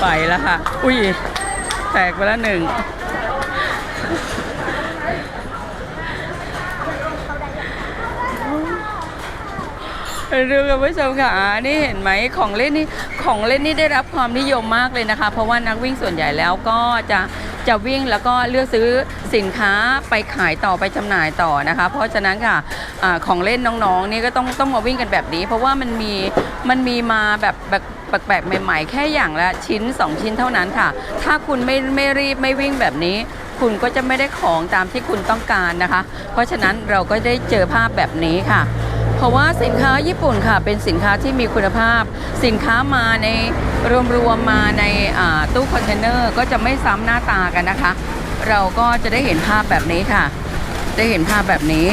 ไปแล้วค่ะ อุ้ย แตกไปแล้วหนึ่ง ดูคุณผู้ชมค่ะนี่เห็นไหมของเล่นนี่ของเล่นนี่ได้รับความนิยมมากเลยนะคะ เพราะว่านักวิ่งส่วนใหญ่แล้วก็จะจะวิ่งแล้วก็เลือกซื้อสินค้าไปขายต่อไปจำหน่ายต่อนะคะ เพราะฉะนั้นค่ะ อของเล่นน้องๆนี่ก็ต้องต้องมาวิ่งกันแบบนี้ เพราะว่ามันมีมันมีมาแบบแบบแปลกๆใหม่ๆ แค่อย่างละชิ้น 2 ชิ้นเท่านั้นค่ะ ถ้าคุณไม่ไม่รีบไม่วิ่งแบบนี้ คุณก็จะไม่ได้ของตามที่คุณต้องการนะคะ เพราะฉะนั้นเราก็ได้เจอภาพแบบนี้ค่ะ เพราะว่าสินค้าญี่ปุ่นค่ะ เป็นสินค้าที่มีคุณภาพ สินค้ามาในรวมๆมาในาตู้คอนเทนเนอร์ก็จะไม่ซ้ำหน้าตากันนะคะ เราก็จะได้เห็นภาพแบบนี้ค่ะ ได้เห็นภาพแบบนี้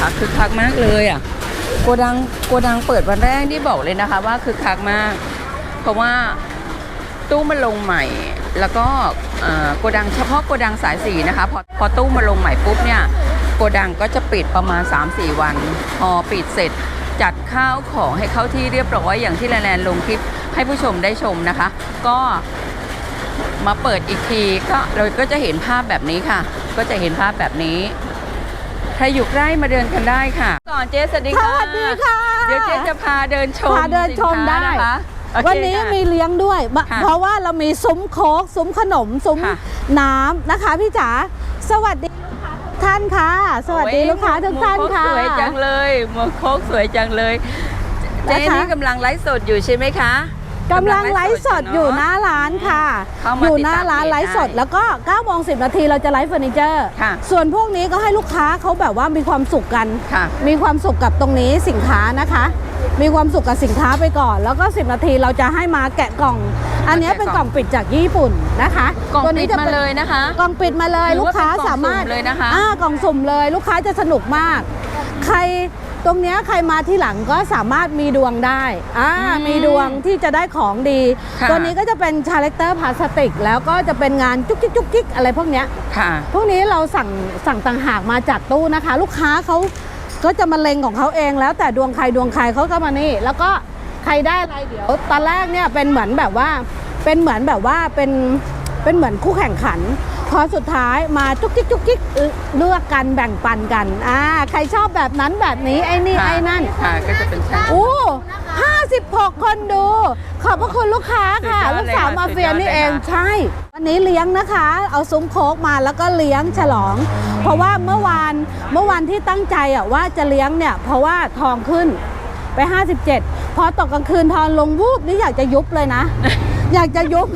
คะคึกคักมากเลยอะโกดังโกดังเปิดวันแรกที่บอกเลยนะคะว่าคึกคักมาก เพราะว่าตู้มันลงใหม่ แล้วก็โกดังเฉพาะโกดังสายสีนะคะพอพอตู้มาลงใหม่ปุ๊บเนี่ยโกดังก็จะปิดประมาณ 3-4 วัน พอปิดเสร็จจัดข้าวของให้เข้าที่เรียบร้อยอย่างที่แลนๆลงคลิปให้ผู้ชมได้ชมนะคะ ก็มาเปิดอีกทีก็เราก็จะเห็นภาพแบบนี้ค่ะ ก็จะเห็นภาพแบบนี้ ใครอยู่ใกล้มาเดินกันได้ค่ะ ก่อนเจ๊สวัสดีสค่ะวัสดีค่ะ เดี๋ยวเจ๊จะพาเดินชมพาเดินชมสินค้าได้ นะคะโอเควันนี้ค่ะ มีเลี้ยงด้วยบะค่ะเพราะว่าเรามีซุ้มโค้กซุ้มขนม ซุ้มค่ะ น้ำนะคะพี่จ๋าสวัสดีลูกค้าทุกท่านค่ะ สวัสดีโอ้ยลูกค้าทุกท่านหมวกโคค่ะสวยจังเลยหมวกโคกสวยจังเลย เจ๊นะคะ นี่กำลังไลฟ์สดอยู่ใช่ไหมคะ กำลังไลฟ์สดอยู่หน้าร้านค่ะ เข้ามาอยู่หน้าร้านติดตามเพจไลฟ์สด ได้แล้วก็9โมง10 นาทีเราจะไลฟ์เฟอร์นิเจอร์ค่ะ ส่วนพวกนี้ก็ให้ลูกค้าเขาแบบว่ามีความสุขกัน ค่ะ มีความสุขกับตรงนี้สินค้านะคะ มีความสุขกับสินค้าไปก่อน แล้วก็ 10 นาทีเราจะให้มาแกะกล่อง อันนี้เป็นกล่องปิดจากญี่ปุ่นนะคะกล่องตัวปินี้ดจะมาเป็นเลยนะคะ กล่องปิดมาเลยหรือลูกว่าค้าเป็นกล่องสามารถสุ่มเลยนะคะ อ่ากล่องสุ่มเลย ลูกค้าจะสนุกมาก ใคร ตรงเนี้ยใครมาที่หลังก็สามารถมีดวงได้อ่าอืมมีดวงที่จะได้ของดี ค่ะตัวนี้ก็จะเป็นชาเลคเตอร์พลาสติก แล้วก็จะเป็นงานจุกจิกจุกจิกอะไรพวกเนี้ย ค่ะ พวกนี้เราสั่งสั่งต่างหากมาจากตู้นะคะ ลูกค้าเขาก็จะมาเลงของเขาเองแล้วแต่ดวงใครดวงใครเขาก็มานี่ แล้วก็ใครได้อะไรเดี๋ยวตอนแรกเนี่ยเป็นเหมือนแบบว่าเป็นเหมือนแบบว่าเป็นเป็นเหมือนคู่แข่งขัน พอสุดท้ายมาจุกจิกจุกจิกเอ่อเลือกกันแบ่งปันกันอ่าใครชอบแบบนั้นแบบนี้ไอ้นี่ค่ะไอ้นั่นค่ะก็จะเป็นชั้น โอ้56คนดู ขอบพระคุณลูกค้าค่ะ สุดยอดลูกสาวเลยค่ะมาเฟียสุดยอดนี่เองเลยค่ะ ใช่ วันนี้เลี้ยงนะคะ เอาซุ้มโค้กมาแล้วก็เลี้ยงฉลอง เพราะว่าเมื่อวานเมื่อวานที่ตั้งใจอะว่าจะเลี้ยงเนี่ย เพราะว่าทองขึ้นไป 57 พอตกกลางคืนทองลงวูบนี่อยากจะยุบเลยนะ อยากจะยุบ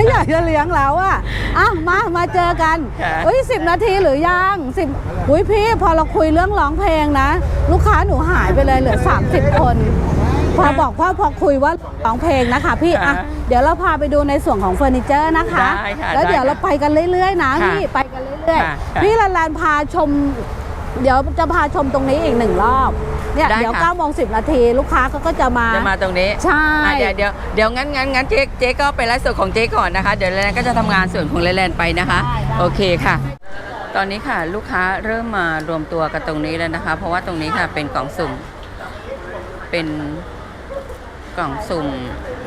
ไม่อยากจะเลี้ยงแล้วอะอ้าวมามาเจอกันค่ะเอ้ยสิบนาทีหรือยังสิบอุ้ยพี่พอเราคุยเรื่องร้องเพลงนะ ลูกค้าหนูหายไปเลยเหลือ 30 คน พอบอกว่าพอคุยว่าร้องเพลงนะคะ พี่อะค่ะเดี๋ยวเราพาไปดูในส่วนของเฟอร์นิเจอร์นะคะได้ค่ะแล้วเดี๋ยวได้เราค่ะไปกันเรื่อยๆนะค่ะพี่ไปกันเรื่อยค่ะๆพี่ลันลานพาชม เดี๋ยวจะพาชมตรงนี้อีกหนึ่งรอบ เนี่ยได้เดี๋ยวค่ะ 9โมง10 นาทีลูกค้าเขาก็จะมา จะมาตรงนี้ใช่ อะเดี๋ยวเดี๋ยวเดี๋ยวงั้นงั้นงั้นเจ๊เจ๊ก็ไปไลฟ์สดของเจ๊ก่อนนะคะ เดี๋ยวแลนก็จะทำงานส่วนของแลนไปนะคะโอเคค่ะ ตอนนี้ค่ะลูกค้าเริ่มมารวมตัวกันตรงนี้แล้วนะคะ เพราะว่าตรงนี้ค่ะเป็นกล่องสุ่ม เป็นกล่องสุ่ม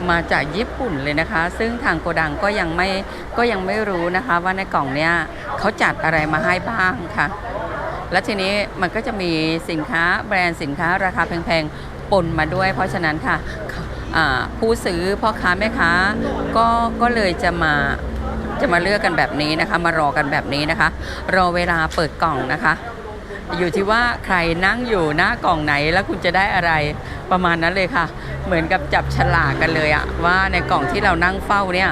มาจากญี่ปุ่นเลยนะคะ ซึ่งทางโกดังก็ยังไม่ก็ยังไม่รู้นะคะ ว่าในกล่องเนี้ยเขาจัดอะไรมาให้บ้างค่ะ และทีนี้มันก็จะมีสินค้าแบรนด์สินค้าราคาแพงๆปนมาด้วย เพราะฉะนั้นค่ะผู้ซื้อพ่อค้าแม่ค้าก็ก็เลยจะมาจะมาเลือกกันแบบนี้นะคะ มารอกันแบบนี้นะคะ รอเวลาเปิดกล่องนะคะ อยู่ที่ว่าใครนั่งอยู่หน้ากล่องไหนแล้วคุณจะได้อะไรประมาณนั้นเลยค่ะ เหมือนกับจับฉลากกันเลยอะว่าในกล่องที่เรานั่งเฝ้าเนี่ย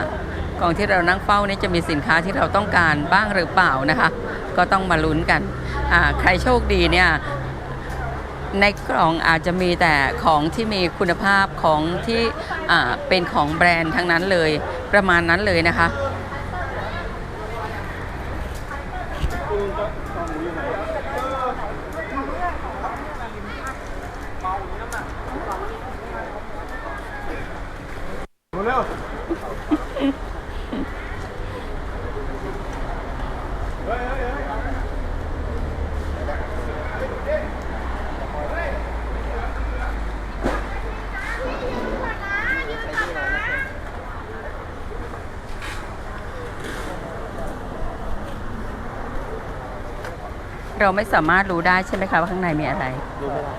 กองที่เรานั่งเฝ้านี่จะมีสินค้าที่เราต้องการบ้างหรือเปล่านะคะ ก็ต้องมาลุ้นกันใครโชคดีเนี่ยในกล่องอาจจะมีแต่ของที่มีคุณภาพของที่เป็นของแบรนด์ทั้งนั้นเลยประมาณนั้นเลยนะคะ เร็วเฮ้ยเฮ้ยเฮ้ย เราไม่สามารถรู้ได้ใช่ไหมคะว่าข้างในมีอะไรดูไม่ได้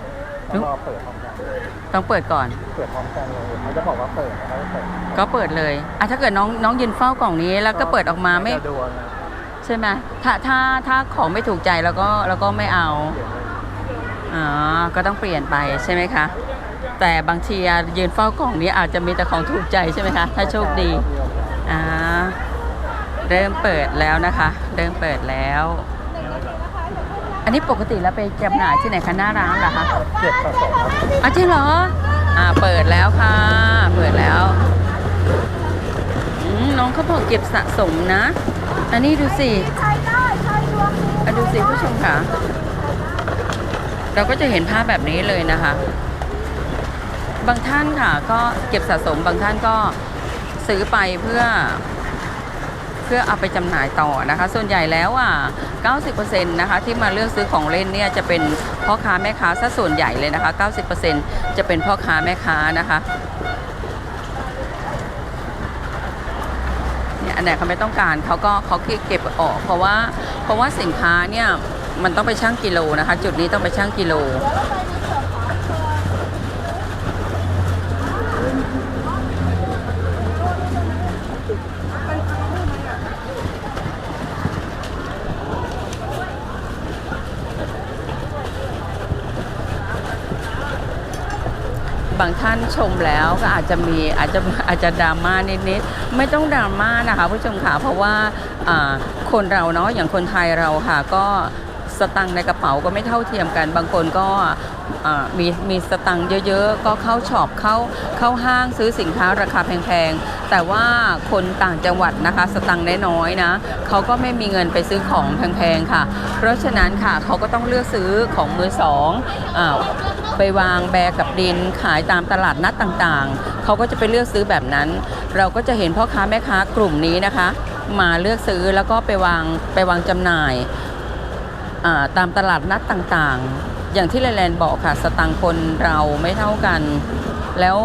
รู้ ต้องรอเปิดพร้อมกันต้องเปิดก่อน เปิดพร้อมกันเลยมันจะบอกว่าเปิดแล้วก็เปิดก็เปิดเลยอะถ้าเกิดน้องน้องยืนเฝ้ากล่องนี้แล้วก็เปิดออกมาไม่จะดูนะใช่ไหมถ้าถ้าถ้าของไม่ถูกใจแล้วก็แล้วก็ไม่เอาเขียนเลยอ๋อก็ต้องเปลี่ยนไปใช่ไหมคะ แต่บางทีอะยืนเฝ้ากล่องนี้อาจจะมีแต่ของถูกใจใช่ไหมคะ ถ้าโชคดี อ่าเริ่มเปิดแล้วนะคะ เริ่มเปิดแล้ว อันนี้ปกติแล้วไปจำหน่ายที่ไหนคะหน้าร้านเหรอคะเก็บสะสมครับอ๋อจริงเหรอ อ่าเปิดแล้วค่ะ เปิดแล้วอืมน้องเขาบอกเก็บสะสมนะ อันนี้ดูสิอะดูสิผู้ชมค่ะ เราก็จะเห็นภาพแบบนี้เลยนะคะ บางท่านค่ะก็เก็บสะสมบางท่านก็ซื้อไปเพื่อเพื่อเอาไปจำหน่ายต่อนะคะ ส่วนใหญ่แล้วอะ 90%นะคะที่มาเลือกซื้อของเล่นเนี่ยจะเป็นพ่อค้าแม่ค้าซะส่วนใหญ่เลยนะคะ 90%จะเป็นพ่อค้าแม่ค้านะคะเนี่ยอันไหนเขาไม่ต้องการเขาก็เขาเก็บออก เพราะว่าเพราะว่าสินค้าเนี่ยมันต้องไปชั่งกิโลนะคะ จุดนี้ต้องไปชั่งกิโล บางท่านชมแล้วก็อาจจะมีอาจจะอาจจะดราม่านิดๆไม่ต้องดราม่านะคะผู้ชมค่ะเพราะว่าคนเราเนาะอย่างคนไทยเราค่ะก็สตังค์ในกระเป๋าก็ไม่เท่าเทียมกัน บางคนก็มีมีสตังค์เยอะๆ ก็เข้าช็อปเข้าเข้าห้างซื้อสินค้าราคาแพงๆ แต่ว่าคนต่างจังหวัดนะคะ สตังค์น้อยๆนะเขาก็ไม่มีเงินไปซื้อของแพงๆค่ะ เพราะฉะนั้นค่ะเขาก็ต้องเลือกซื้อของมือสองอ่า ไปวางแบกับดินขายตามตลาดนัดต่างๆ เขาก็จะไปเลือกซื้อแบบนั้น เราก็จะเห็นพ่อค้าแม่ค้ากลุ่มนี้นะคะ มาเลือกซื้อแล้วก็ไปวางไปวางจำหน่ายาตามตลาดนัดต่างๆ อย่างที่แลนด์บอกค่ะสตังค์คนเราไม่เท่ากัน แล้ว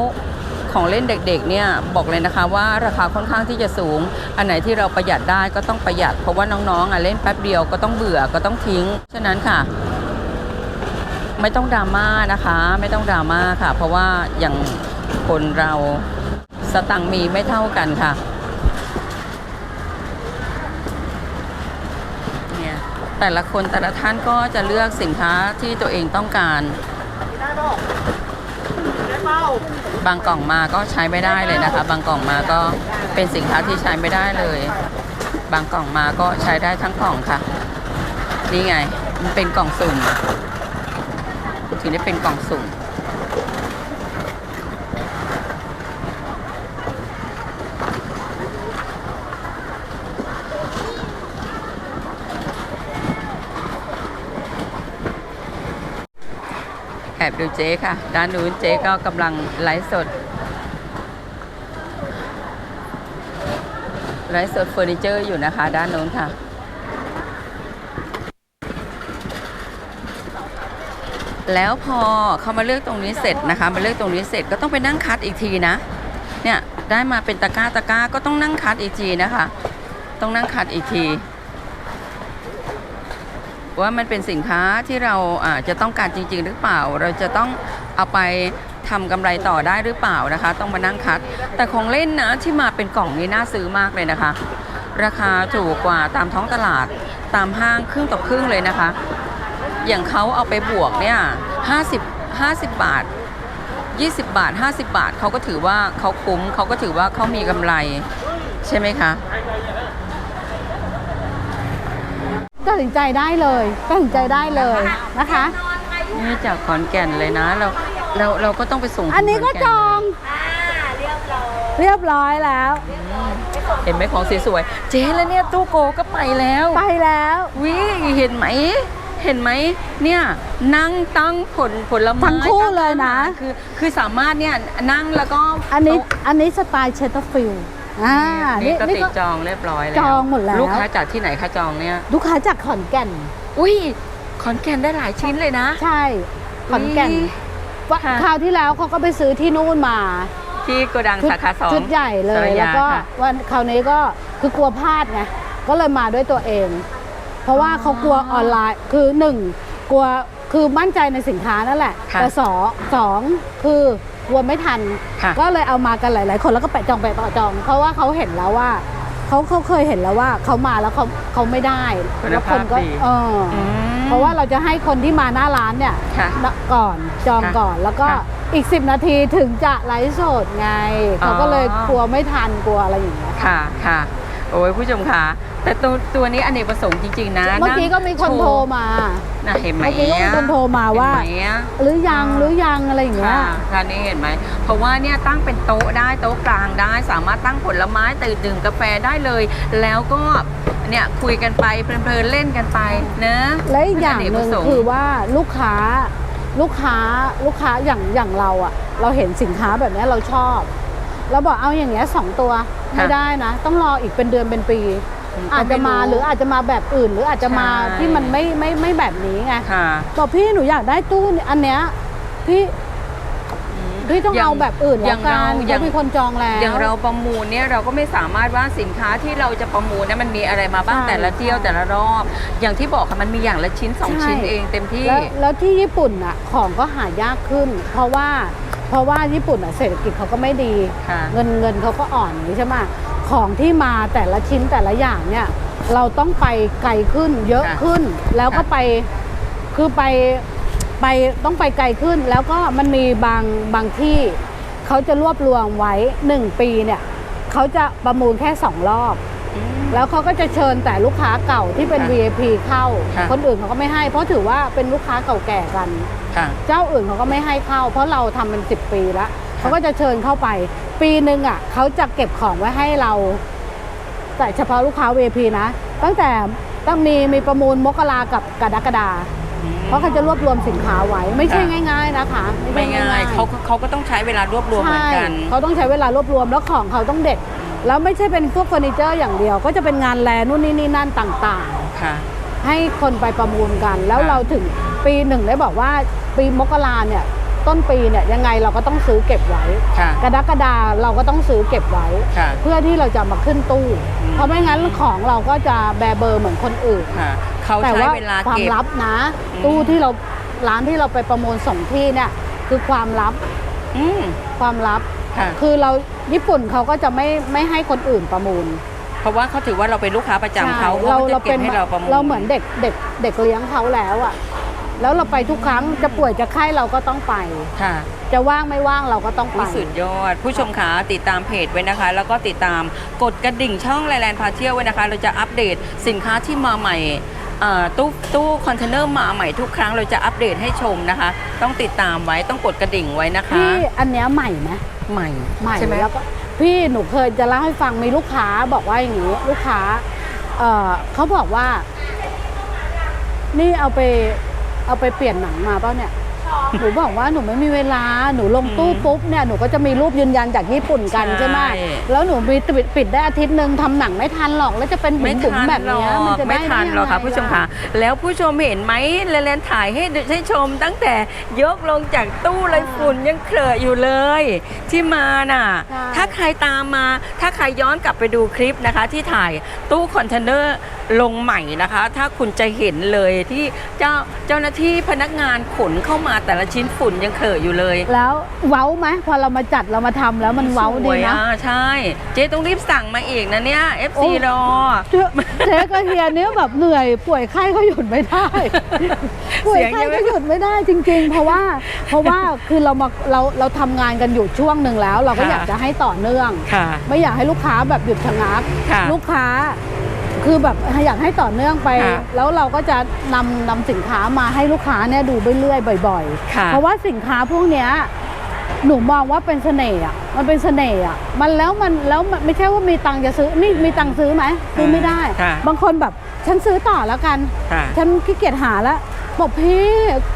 ของเล่นเด็กๆเนี่ยบอกเลยนะคะว่าราคาค่อนข้างที่จะสูง อันไหนที่เราประหยัดได้ก็ต้องประหยัด เพราะว่าน้องๆอะเล่นแป๊บเดียวก็ต้องเบื่อก็ต้องทิ้ง ฉะนั้นค่ะ ไม่ต้องดราม่านะคะ ไม่ต้องดราม่าค่ะ เพราะว่าอย่างคนเราสตังมีไม่เท่ากันค่ะเนี่ยแต่ละคนแต่ละท่านก็จะเลือกสินค้าที่ตัวเองต้องการบางกล่องมาก็ใช้ไม่ได้เลยนะคะ บางกล่องมาก็เป็นสินค้าที่ใช้ไม่ได้เลย บางกล่องมาก็ใช้ได้ทั้งกล่องค่ะ นี่ไง มันเป็นกล่องสุ่ม ถึงได้เป็นกล่องสุ่มแอบดูเจ๊ค่ะ ด้านนู้นเจ๊ก็กำลังไลฟ์สด ไลฟ์สดเฟอร์นิเจอร์อยู่นะคะ ด้านนู้นค่ะ แล้วพอเขามาเลือกตรงนี้เสร็จนะคะ มาเลือกตรงนี้เสร็จก็ต้องไปนั่งคัดอีกทีนะ เนี่ยได้มาเป็นตะกร้าตะกร้าก็ต้องนั่งคัดอีกทีนะคะ ต้องนั่งคัดอีกทีว่ามันเป็นสินค้าที่เราอาจะต้องการจริง ๆ หรือเปล่า เราจะต้องเอาไปทำกำไรต่อได้หรือเปล่านะคะ ต้องมานั่งคัด แต่ของเล่นนะที่มาเป็นกล่องนี้น่าซื้อมากเลยนะคะ ราคาถูกกว่าตามท้องตลาดตามห้างครึ่งต่อครึ่งเลยนะคะ อย่างเขาเอาไปบวกเนี่ย50 50บาท20บาท50บาทเขาก็ถือว่าเขาคุ้มเขาก็ถือว่าเขามีกำไร ใช่ไหมคะตัดสินใจได้เลยตัดสินใจได้เลยนะคะ นี่จากขอนแก่นเลยนะเราเราเราก็ต้องไปส่งถึอันนี้ก็ขจแอง เรียบร้อยแล้ว เห็นไหมของสวยๆเจ๊แล้วเนี่ยตู้โกก็ไปแล้ว ไปแล้ววิเห็นไหม เห็นไหมเนี่ยนั่งตั้งผลผลไม้ทั้งคู่เลยนะ คือคือสามารถเนี่ยนั่งแล้วก็อันนี้โต๊ะอันนี้สไตล์เชสเตอร์ฟิลด์อ่านี่นี่ก็นี่ติดก็จองเรียบร้อยแล้วจองหมดแล้วลูกค้าจากที่ไหนคะจองเนี่ยลูกค้าจากขอนแก่น อุ้ยขอนแก่นได้หลายชิ้นเลยนะ ใช่ขอนแก่นอุ๊ยว่าค่ะคราวที่แล้วเขาก็ไปซื้อที่นู่นมา ที่โกดังชุดสาขาสองชุดใหญ่เลสารยยาแล้วก็ค่ะวันคราวนี้ก็คือกลัวพลาดไงก็เลยมาด้วยตัวเอง เพราะว่าเขากลัวออนไลน์คือหนึ่งกลัวคือมั่นใจในสินค้านั่นแหละค่ะแต่สองสองคือกลัวไม่ทัน ค่ะก็เลยเอามากันหลาย ๆ คนแล้วก็แปะจองแปะต่อจอง เพราะว่าเขาเห็นแล้วว่าเขาเขาเคยเห็นแล้วว่าเขามาแล้วเขาเขาไม่ได้คุณแล้วภาพคนก็ดี เอออ อืม เพราะว่าเราจะให้คนที่มาหน้าร้านเนี่ยค่ะก่อนจองค่ะก่อนแล้วก็ค่ะอีก 10 นาทีถึงจะไลฟ์สดไงเขาก็เลยกลัวไม่ทันกลัวอะไรอย่างเงี้ย ค่ะค่ะ โอ้ยผู้ชมค่ะ แต่ตัวตัวนี้อเนกประสงค์จริง ๆ นะเมื่อกี้ก็มีคนโทรมาน่ะเห็นไหมเมื่อกี้ก็มีคนโทรมาว่า เห็นไหมอะหรือยังหรือยังอะไรอย่างเงี้ย ค่ะค่ะนี่เห็นไหม เพราะว่าเนี่ยตั้งเป็นโต๊ะได้โต๊ะกลางได้ สามารถตั้งผลไม้ตื่นดื่มกาแฟได้เลย แล้วก็เนี่ยคุยกันไปเพลินๆเล่นกันไปเนอะและอีกอย่างหนึ่งเนกประสค์คือว่าลูกค้าลูกค้าลูกค้าอย่างอย่างเราอะเราเห็นสินค้าแบบเนี้ยเราชอบ เราบอกเอาอย่างเงี้ยสองตัวไม่ได้นะ ต้องรออีกเป็นเดือนเป็นปี อาจจะมาหรืออาจจะมาแบบอื่น หรืออาจจะมาที่มันไม่ไม่ไม่แบบนี้ไงค่ะบอกพี่หนูอยากได้ตู้อันเนี้ยพี่พี่ต้องย่เอาแบบอื่นอแล้ย่าวงกัเรานอเพย่างราะมีคนจองแล้ว อย่างเราประมูลเนี่ยเราก็ไม่สามารถว่าสินค้าที่เราจะประมูลเนี่ยมันมีอะไรมาบ้างใช่แต่ละเที่ยวใช่แต่ละรอบ อย่างที่บอกค่ะมันมีอย่างละชิ้นสองใช่ชิ้นเองเต็มที่แล้วแล้วที่ญี่ปุ่นอะของก็หายากขึ้น เพราะว่าเพราะว่าญี่ปุ่นอะเศรษฐกิจเขาก็ไม่ดีค่ะเงินเงินเขาก็อ่อนอย่างนี้ใช่ไหม ของที่มาแต่ละชิ้นแต่ละอย่างเนี่ยเราต้องไปไกลขึ้นเยอะค่ะขึ้น แล้วก็ค่ะไปคือไปไปต้องไปไกลขึ้น แล้วก็มันมีบางบางที่เขาจะรวบรวมไว้หนึ่งปีเนี่ยเขาจะประมูลแค่สองรอบอืมแล้วเขาก็จะเชิญแต่ลูกค้าเก่าที่เป็นค่ะ VIP เข้าค่ะคนอื่นเขาก็ไม่ให้ เพราะถือว่าเป็นลูกค้าเก่าแก่กันค่ะเจ้าอื่นเขาก็ไม่ให้เข้า เพราะเราทำเป็นสิบปีแล้ว เขาก็จะเชิญเข้าไป ปีหนึ่งอะเขาจะเก็บของไว้ให้เรา แต่เฉพาะลูกค้า VIP นะ ตั้งแต่ต้องมีมีประมูลมกรากับกรกฎาเพราะเขาจะรวบรวมสินค้าไว้ไม่ใช่ค่ะง่าย ๆนะคะ ไม่ใช่ง่ายเขาก็เขาก็ต้องใช้เวลารวบรวมเหมือนกันใช่เขาต้องใช้เวลารวบรวมแล้วของเขาต้องเด็ด แล้วไม่ใช่เป็นพวกเฟอร์นิเจอร์อย่างเดียว ก็จะเป็นงานแลนู่นนี่นี่นั่นต่างค่ะๆให้คนไปประมูลกัน แล้วค่ะเราถึงปีหนึ่งได้บอกว่าปีมกราเนี่ย ต้นปีเนี่ยยังไงเราก็ต้องซื้อเก็บไว้ ค่ะ กรกฎาเราก็ต้องซื้อเก็บไว้ ค่ะ เพื่อที่เราจะมาขึ้นตู้ อืม เพราะไม่งั้นของเราก็จะแบเบอร์เหมือนคนอื่น ค่ะเขาแต่ใช้ว่าเวลาความเก็บ ลับนะ อืม ตู้ที่เราร้านที่เราไปประมูลส่งที่เนี่ยคือความลับอืมความลับ ค่ะ คือเราญี่ปุ่นเขาก็จะไม่ไม่ให้คนอื่นประมูลเพราะว่าเขาถือว่าเราเป็นลูกค้าประจำเขาใช่เราเขาเราจะเป็เก็นบให้เราประมูลเราเหมือนเด็กเด็กเด็กเลี้ยงเขาแล้วอะ แล้วเราไปทุกครั้งจะป่วยจะไข้เราก็ต้องไป ค่ะจะว่างไม่ว่างเราก็ต้องไป ผู้สุดยอด ผู้ชมขาติดตามเพจไว้นะคะ แล้วก็ติดตามกดกระดิ่งช่องไลแลนด์พาเที่ยวไว้นะคะ เราจะอัปเดตสินค้าที่มาใหม่เอ่อตู้ตู้คอนเทนเนอร์มาใหม่ทุกครั้งเราจะอัปเดตให้ชมนะคะ ต้องติดตามไว้ต้องกดกระดิ่งไว้นะคะ พี่อันเนี้ยใหม่ไหมใหม่ใหม่ใช่ไหมแล้วก็พี่หนูเคยจะเล่าให้ฟังมีลูกค้าบอกว่าอย่างนี้ลูกค้าเอ่อเขาบอกว่า นี่เอาไป เอาไปเปลี่ยนหนังมาเปล่าเนี่ย หนูบอกว่าหนูไม่มีเวลาหนูลงตู้ปุ๊บเนี่ยหนูก็จะมีรูปยืนยันจากญี่ปุ่นกันใช่ใช่ไหมแล้วหนูมีปิดปิดได้อาทิตย์หนึ่งทำหนังไม่ทันหรอกแล้วจะเป็นบุ๋ไม่มบุ๋มทันแบบหรอเนี้ยมันกจะได้ไม่ทันหรอกค่ะได้ยังไงผู้ชมค่ะ แล้วผู้ชมเห็นไหมแลนด์ถ่ายให้ให้ชมตั้งแต่ยกลงจากตู้เลยฝุ่นยังเคลอะอยู่เลย ที่มาน่ะใช่ถ้าใครตามมา ถ้าใครย้อนกลับไปดูคลิปนะคะ ที่ถ่ายตู้คอนเทนเนอร์ลงใหม่นะคะ ถ้าคุณจะเห็นเลยที่เจ้าเจ้าหน้าที่พนักงานขนเข้ามาแต่ละชิ้นฝุ่นยังเคลอะอยู่เลยแล้วเว้าไหมพอเรามาจัดเรามาทำแล้วมันเว้าดีสวยนะ อ่ใช่ เจ๊ต้องรีบสั่งมาอีกนะเนี่ย FC โอ้รอ เจ๊เจ๊กับเฮียเนี้ยแบบเหนื่อยป่วยไข้ก็หยุดไม่ได้ ป่วยเสียงไข้ยังไม่ก็หยุดไม่ได้จริง ๆ เพราะว่าเพราะว่าคือเรามาเราเราทำงานกันอยู่ช่วงหนึ่งแล้ว เราก็ค่ะ อยากจะให้ต่อเนื่อง ค่ะ ไม่อยากให้ลูกค้าแบบหยุดชะงักค่ะ ลูกค้า คือแบบอยากให้ต่อเนื่องไปค่ะแล้วเราก็จะนำนำสินค้ามาให้ลูกค้าเนี่ยดูเรื่อยๆบ่อยค่ะ ๆ เพราะว่าสินค้าพวกเนี้ยหนูมองว่าเป็นเสน่ห์อะมันเป็นเสน่ห์อะมันแล้วมันแล้วมันไม่ใช่ว่ามีตังค์จะซื้อนี่มีตังค์ซื้อไหมซื้อไม่ได้ ค่ะบางคนแบบฉันซื้อต่อแล้วกัน ค่ะ ฉันขี้เกียจหาแล้วบอกพี่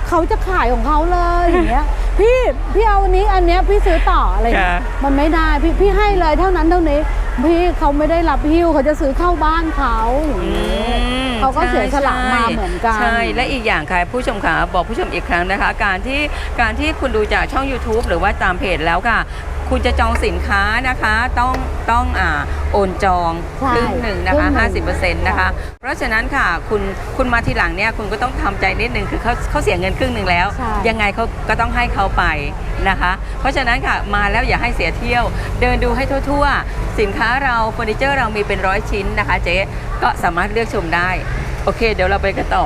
เขาจะขายของเขาเลยอย่างเงี้ย พี่พี่เอาอันนี้อันเนี้ยพี่ซื้อต่ออะไรอย่างเงี้ยค่ะ มันไม่ได้พี่พี่ให้เลยเท่านั้นเท่านี้ พี่เขาไม่ได้รับหิ้วเขาจะซื้อเข้าบ้านเขาอย่างอืนี้มเขาก็เสียสละใช่มาเหมือนกัน ใช่ และอีกอย่างค่ะผู้ชมค่ะบอกผู้ชมอีกครั้งนะคะ การที่การที่คุณดูจากช่อง YouTube หรือว่าตามเพจแล้วค่ะ คุณจะจองสินค้านะคะต้องต้องอ่าโอนจองใช่ครึ่งหนึ่งนะคะครึ่งหนึ่ง50%นะคะเพราะฉะนั้นค่ะคุณคุณมาทีหลังเนี่ยคุณก็ต้องทำใจนิดนึงคือเขาเขาเสียเงินครึ่งหนึ่งแล้ว ใช่ ยังไงเขาก็ต้องให้เขาไปนะคะ เพราะฉะนั้นค่ะมาแล้วอย่าให้เสียเที่ยว เดินดูให้ทั่วๆ สินค้าเราเฟอร์นิเจอร์เรามีเป็นร้อยชิ้นนะคะเจ๊ก็สามารถเลือกชมได้ โอเค เดี๋ยวเราไปกันต่อ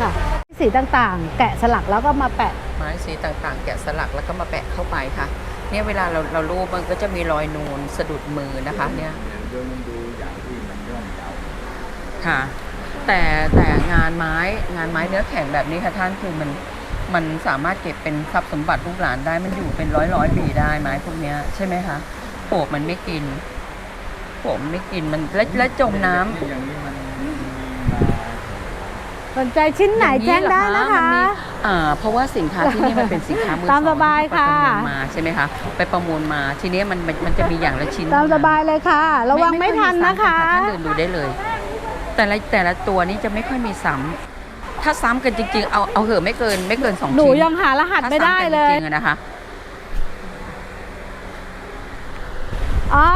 ค่ะสีต่างๆ แกะสลักแล้วก็มาแปะ ไม้สีต่างๆ แกะสลักแล้วก็มาแปะเข้าไปค่ะ เนี่ยเวลาเราเรารูปมันก็จะมีรอยนูนสะดุดมือนะคะ เนี่ยค่ะ แต่แต่งานไม้งานไม้เนื้อแข็งแบบนี้ค่ะท่านคือมันมันสามารถเก็บเป็นทรัพย์สมบัติลูกหลานได้มันอยู่เป็นร้อยร้อยปีได้ไม้พวกเนี้ยใช่ไหมคะปลวกมันไม่กินปลวกมันไม่กินมันและและจมน้ำ สนใจชิ้นไหนแจ้งได้นะคะมัมีอ่าเพราะว่าสินค้าที่นี่มันเป็นสินค้ามือสองตามสบายค่ะ ไปประมูลมาใช่ไหมคะไปประมูลมาทีนี้มันมันมันจะมีอย่างละชิ้นตามสบายเลยค่ะ ระวังไม่ทันนะคะ ท่านเดินดูได้เลย แต่ละแต่ละตัวนี้จะไม่ค่อยมีซ้ำถ้าซ้ำกันจริง ๆ เอาเอาเหอะไม่เกินไม่เกินสองชิ้นหนูยังหารหัสไม่ได้เลยถ้าซ้ำกันจริงๆอะนะคะ อ๋อ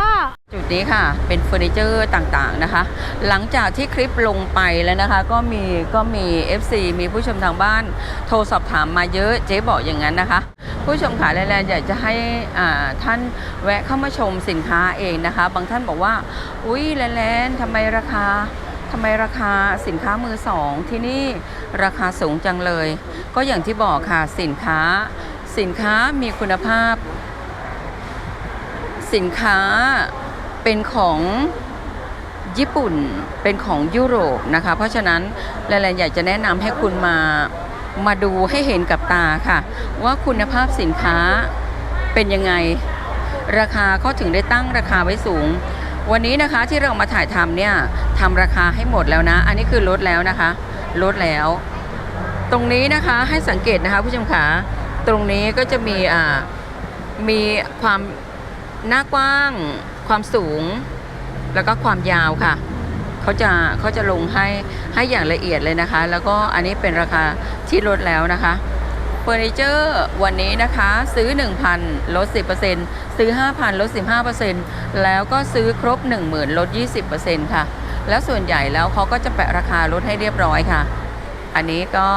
จุด นี้ค่ะ เป็นเฟอร์นิเจอร์ต่างๆนะคะ หลังจากที่คลิปลงไปแล้วนะคะ ก็มีก็มี FC มีผู้ชมทางบ้านโทรสอบถามมาเยอะเจ๊บอกอย่างนั้นนะคะ ผู้ชมขาแลนๆอยากจะให้ท่านแวะเข้ามาชมสินค้าเองนะคะ บางท่านบอกว่า อุ้ยแลนๆทำไมราคาทำไมราคาสินค้ามือสองที่นี่ราคาสูงจังเลย ก็อย่างที่บอกค่ะสินค้า สินค้ามีคุณภาพ สินค้า เป็นของญี่ปุ่นเป็นของยุโรปนะคะ เพราะฉะนั้นแลนๆอยากจะแนะนำให้คุณมามาดูให้เห็นกับตาค่ะ ว่าคุณภาพสินค้าเป็นยังไงราคาเขาถึงได้ตั้งราคาไว้สูง วันนี้นะคะที่เรามาถ่ายทำเนี่ยทำราคาให้หมดแล้วนะ อันนี้คือลดแล้วนะคะ ลดแล้ว ตรงนี้นะคะให้สังเกตนะคะผู้ชมขาตรงนี้ก็จะมีอ่ามีความหน้ากว้าง ความสูงแล้วก็ความยาวค่ะเขาจะเขาจะลงให้ให้อย่างละเอียดเลยนะคะ แล้วก็อันนี้เป็นราคาที่ลดแล้วนะคะเฟอร์นิเจอร์วันนี้นะคะซื้อ 1,000 ลด 10%ซื้อ 5,000 ลด 15%แล้วก็ซื้อครบ 10,000 ลด 20%ค่ะ แล้วส่วนใหญ่แล้วเขาก็จะแปะราคาลดให้เรียบร้อยค่ะ อันนี้ก็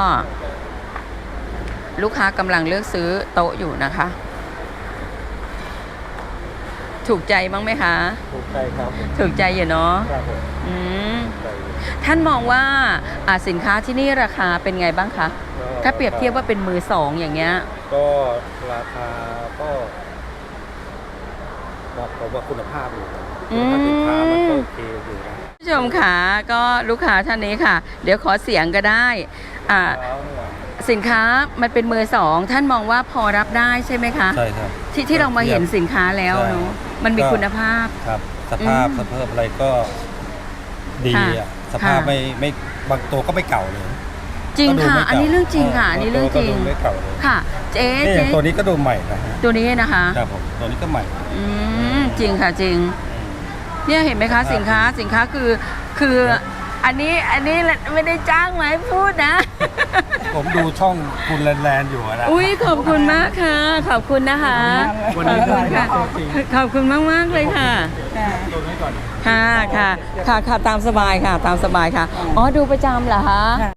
ลูกค้ากำลังเลือกซื้อโต๊ะอยู่นะคะ ถูกใจบ้างไหมคะ ถูกใจครับถูกใจอยู่เนาะครับผมอืมถูกใจท่านมองว่าอ่าสินค้าที่นี่ราคาเป็นไงบ้างคะถ้าเปรียบเทียบว่าเป็นมือสองอย่างเงี้ยก็ราคาก็บอกผมว่าคุณภาพอยู่นะอืคุณมภาพสินค้ามันก็โอเคอยู่นะผู้ชมค่ะก็ลูกค้าท่านนี้ค่ะ เดี๋ยวขอเสียงก็ได้อ่า แล้วเนี่ย สินค้ามันเป็นมือสองท่านมองว่าพอรับได้ใช่ไหมคะ ใช่ครับ ที่ที่เรามาเห็นสินค้าแล้วใช่เนาะมันมีก็คุณภาพครับ สภาพอืมสภาพอะไรก็ดีค่ะอะสภาพค่ะไม่ไม่บางตัวก็ไม่เก่าเลยจริงก็ดูค่ะไม่เก่าอันนี้เรื่องจริงค่ะ อันนี้เรื่องจริงตัวก็ดูไม่เก่าเลยค่ะ เจ๊นี่อเจ๊ย่างตัวนี้ก็ดูใหม่นะฮะตัวนี้นะคะครับผมตัวนี้ก็ใหม่ อืมจริงค่ะจริง เนี่ยเห็นไหมคะสินค้าสินค้าคือคือ อันนี้อันนี้ไม่ได้จ้างมาให้พูดนะ ผมดูช่องคุณแลนแลนอยู่อะนะอุ้ยขอบคุณมากค่ะ ขอบคุณนะคะวันนี้ขอบคุณค่ะได้จริงขอบคุณมากมากๆเลยค่ะตัวนี้ก่อนค่ะค่ะค่ะค่ะตามสบายค่ะ ตามสบายค่ะ อ๋อดูประจำเหรอคะ